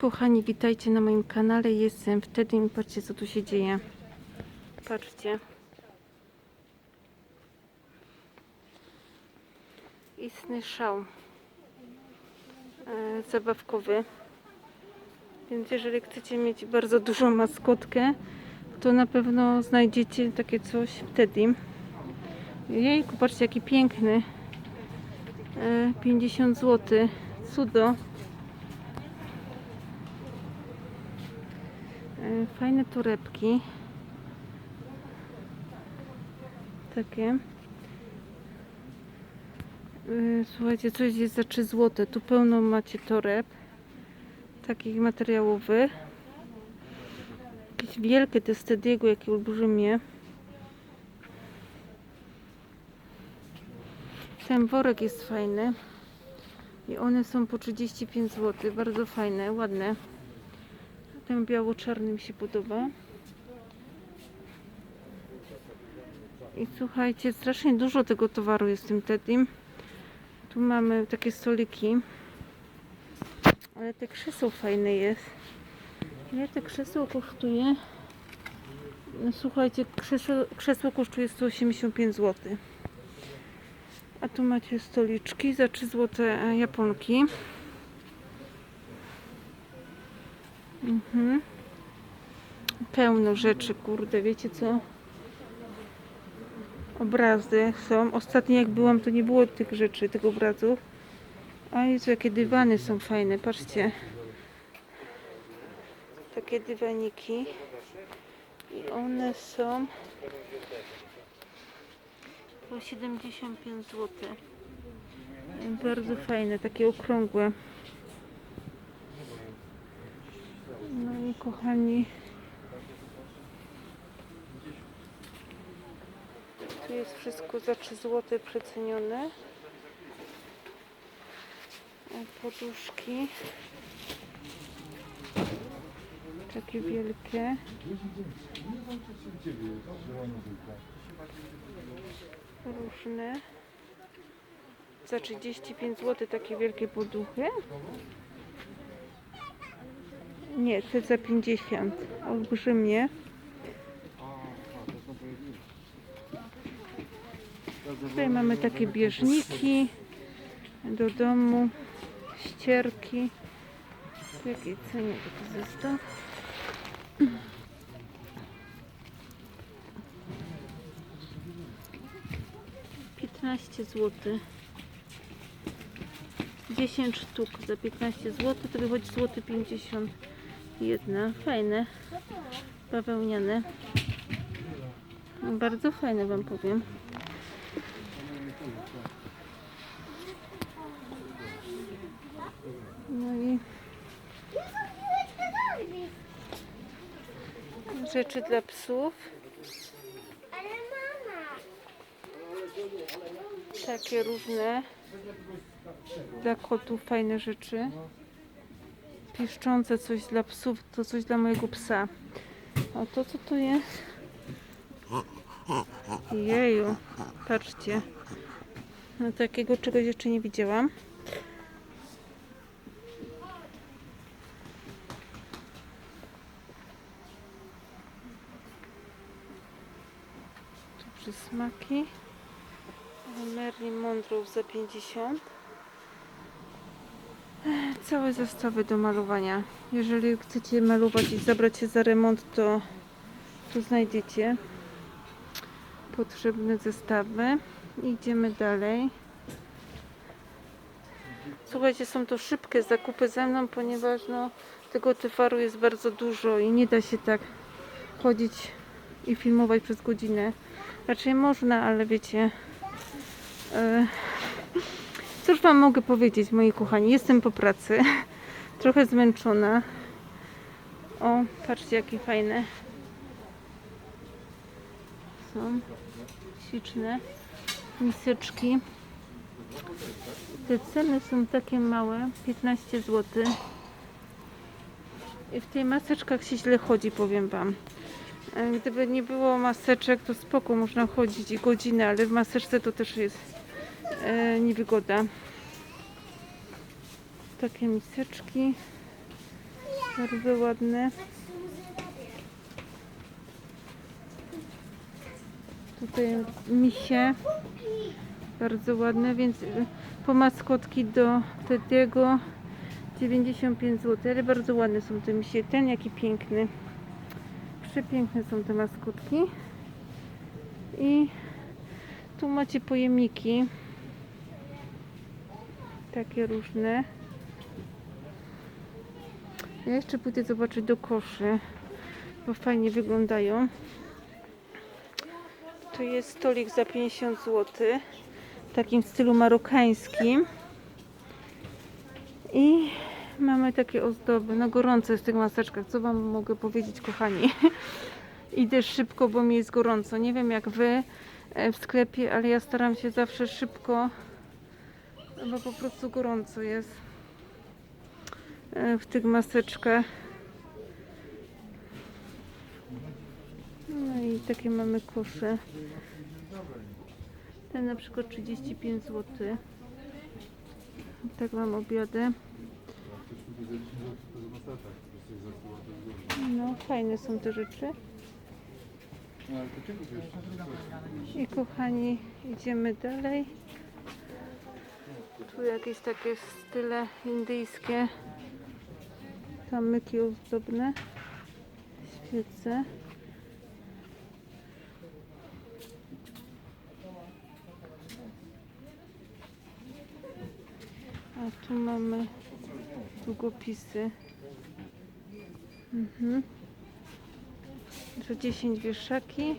Kochani, witajcie na moim kanale. Jestem wtedy i patrzcie co tu się dzieje. Patrzcie. Istny szał e, zabawkowy. Więc jeżeli chcecie mieć bardzo dużą maskotkę, to na pewno znajdziecie takie coś wtedy. Jejku, patrzcie jaki piękny. E, 50 zł. Cudo. E, Fajne torebki. Takie. E, Słuchajcie, coś jest za 3 zł. Tu pełno macie toreb. Takich materiałowych. Jakieś wielkie te Stediego, jakie olbrzymie. Ten worek jest fajny. I one są po 35 zł. Bardzo fajne, ładne. Ten biało-czarny mi się podoba. I słuchajcie, strasznie dużo tego towaru jest w tym Tedim. Tu mamy takie stoliki. Ale te krzesło fajne jest. Ile te krzesło kosztuje? No, słuchajcie, krzesło, krzesło kosztuje 185 zł. A tu macie stoliczki za 3 zł japonki. Mhm. Pełno rzeczy, kurde, wiecie co? Obrazy są. Ostatnio jak byłam, to nie było tych rzeczy, tych obrazów. A Jezu, jakie dywany są fajne, patrzcie. Takie dywaniki. I one są po 75 zł. Bardzo fajne, takie okrągłe. I kochani, tu jest wszystko za 3 zł przecenione. Poduszki. Takie wielkie. Różne. Za 35 zł takie wielkie poduchy. Nie, te za 50. Olbrzymie. Tutaj mamy takie bieżniki do domu, ścierki. W jakiej cenie to zestaw? Piętnaście zł. 10 sztuk za 15 zł, to wychodzi złoty 50 jedna. Fajne, bawełniane. Bardzo fajne wam powiem. No i rzeczy dla psów. Takie różne. Dla kotów fajne rzeczy. Piszczące coś dla psów, to coś dla mojego psa. A to co to jest? Jeju, patrzcie. No takiego czegoś jeszcze nie widziałam. Tu przysmaki. Merlin Monroe za 50. Całe zestawy do malowania. Jeżeli chcecie malować i zabrać się za remont, to tu znajdziecie potrzebne zestawy. Idziemy dalej. Słuchajcie, są to szybkie zakupy ze mną, ponieważ no, tego towaru jest bardzo dużo i nie da się tak chodzić i filmować przez godzinę. Raczej można, ale wiecie, Cóż Wam mogę powiedzieć, moi kochani? Jestem po pracy. Trochę zmęczona. O, patrzcie, jakie fajne są. Śliczne miseczki. Te ceny są takie małe. 15 zł. I w tych maseczkach się źle chodzi, powiem Wam. E, Gdyby nie było maseczek, to spoko, można chodzić i godzinę, ale w maseczce to też jest e, niewygoda. Takie miseczki. Bardzo ładne. Tutaj misie. Bardzo ładne, więc y, po maskotki do Tediego 95 zł, ale bardzo ładne są te misie. Ten jaki piękny. Przepiękne są te maskotki. I tu macie pojemniki. Takie różne. Ja jeszcze pójdę zobaczyć do koszy, bo fajnie wyglądają. Tu jest stolik za 50 zł, w takim stylu marokańskim. I mamy takie ozdoby. No gorąco jest w tych maseczkach. Co Wam mogę powiedzieć, kochani? Idę szybko, bo mi jest gorąco. Nie wiem jak Wy e, w sklepie, ale ja staram się zawsze szybko, bo po prostu gorąco jest w tych maseczkach. No i takie mamy kosze. Ten na przykład 35 zł. Tak mam obiady. No fajne są te rzeczy. I kochani, idziemy dalej. Tu jakieś takie style indyjskie. Kamyki ozdobne. Świece. A tu mamy długopisy. Mhm. Za 10 wieszaki.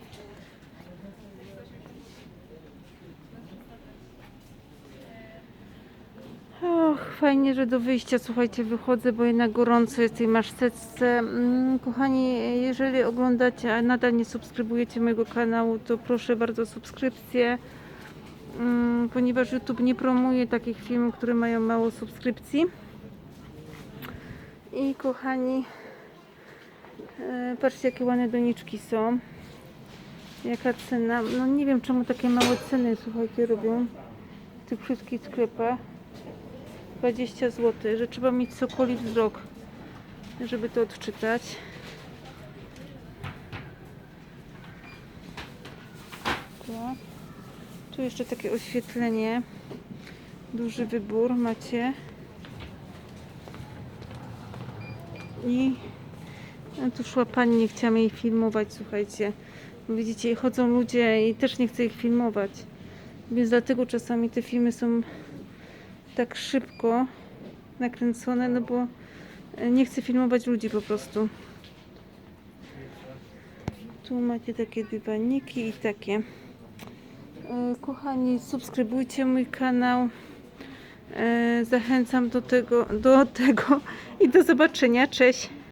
Fajnie, że do wyjścia, słuchajcie, wychodzę, bo jednak gorąco jest tej maszteczce. Mm, Kochani, jeżeli oglądacie, a nadal nie subskrybujecie mojego kanału, to proszę bardzo subskrypcję, mm, ponieważ YouTube nie promuje takich filmów, które mają mało subskrypcji. I kochani, e, patrzcie jakie ładne doniczki są. Jaka cena? No nie wiem czemu takie małe ceny, słuchajcie, robią w tych wszystkich sklepach. 20 zł, że trzeba mieć sokoli wzrok, żeby to odczytać. Tu jeszcze takie oświetlenie. Duży wybór macie. I no tu szła pani, nie chciałam jej filmować, słuchajcie. Widzicie, chodzą ludzie i też nie chcę ich filmować. Więc dlatego czasami te filmy są tak szybko nakręcone, no bo e, nie chcę filmować ludzi po prostu. Tu macie takie dywaniki i takie. E, Kochani, subskrybujcie mój kanał. E, Zachęcam do tego, do tego i do zobaczenia. Cześć!